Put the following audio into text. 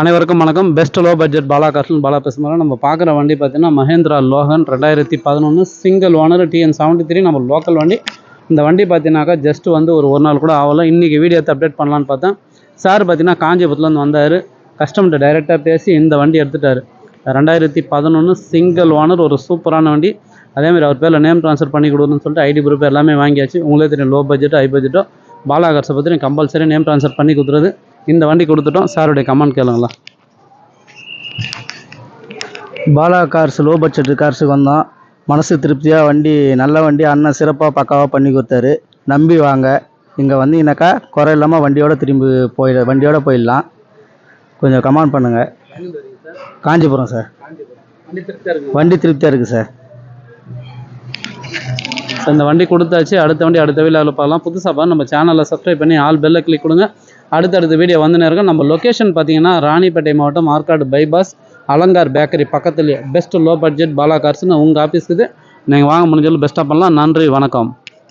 அனைவருக்கும் வணக்கம். Best low budget Bala கர்ஷன் பாலா பேசுகிறோம் நம்ம பார்க்குற வண்டி பார்த்தீங்கன்னா மஹேந்திரா லோகன் ரெண்டாயிரத்தி பதினொன்று single owner TN seventy three நம்ம லோக்கல் வண்டி. இந்த வண்டி பார்த்தீங்கன்னாக்கா ஜஸ்ட் வந்து ஒரு ஒரு நாள் கூட ஆகலாம் இன்றைக்கி வீடியோ எடுத்து அப்டேட் பண்ணலான்னு பார்த்தேன். சார் பார்த்தீங்கன்னா காஞ்சிபுரத்துலேருந்து வந்தார். கஸ்டமர்கிட்ட டைரெக்டாக பேசி இந்த வண்டி எடுத்துட்டார். ரெண்டாயிரத்தி பதினொன்று சிங்கிள் ஓனர் ஒரு சூப்பரான வண்டி. அதேமாதிரி அவர் பேரில் நேம் ட்ரான்ஸ்ஃபர் பண்ணி கொடுக்கணும்னு சொல்லிட்டு ஐடி ப்ரூஃப் எல்லாமே வாங்கியாச்சு. உங்களே தெரியும் லோ பட்ஜெட்டோ ஹை பட்ஜெட்டோ பாலாகர்ஸை பற்றி கம்பல்சரி நேம் ட்ரான்ஸ்ஃபர் பண்ணி கொடுத்துறது இந்த வண்டி கொடுத்துட்டோம். சாருடைய கமெண்ட் கேளுங்களா. பாலா கார்ஸ் லோ பட்ஜெட் கார்ஸுக்கு வந்தோம். மனசு திருப்தியாக வண்டி நல்ல வண்டி அண்ணன் சிறப்பாக பக்காவாக பண்ணி கொடுத்தாரு. நம்பி வாங்க. இங்கே வந்தீங்கன்னாக்கா குறை இல்லாமல் வண்டியோட திரும்பி போயிட வண்டியோட போயிடலாம். கொஞ்சம் கமெண்ட் பண்ணுங்கள் காஞ்சிபுரம் சார் வண்டி திருப்தியாக இருக்குது சார் இந்த வண்டி கொடுத்தாச்சு. அடுத்த வண்டி அடுத்த வீடியோவில் பார்க்கலாம் புதுசாக பார்த்து நம்ம சேனலில் சப்ஸ்கிரைப் பண்ணி ஆல் பெல்லை கிளிக் கொடுங்க. அடுத்தடுத்த வீடியோ வந்துன்னு இருக்கும் நம்ம லொக்கேஷன் பார்த்தீங்கன்னா ராணிப்பேட்டை மாவட்டம் ஆற்காடு பைபாஸ் அலங்கார் பேக்கரி பக்கத்துலேயே. பெஸ்ட்டு லோ பட்ஜெட் பாலா கார்ஸ்னு உங்கள் ஆஃபீஸ்க்கு நீங்கள் வாங்க முடிஞ்சாலும் பெஸ்ட்டாக பண்ணலாம். நன்றி வணக்கம்.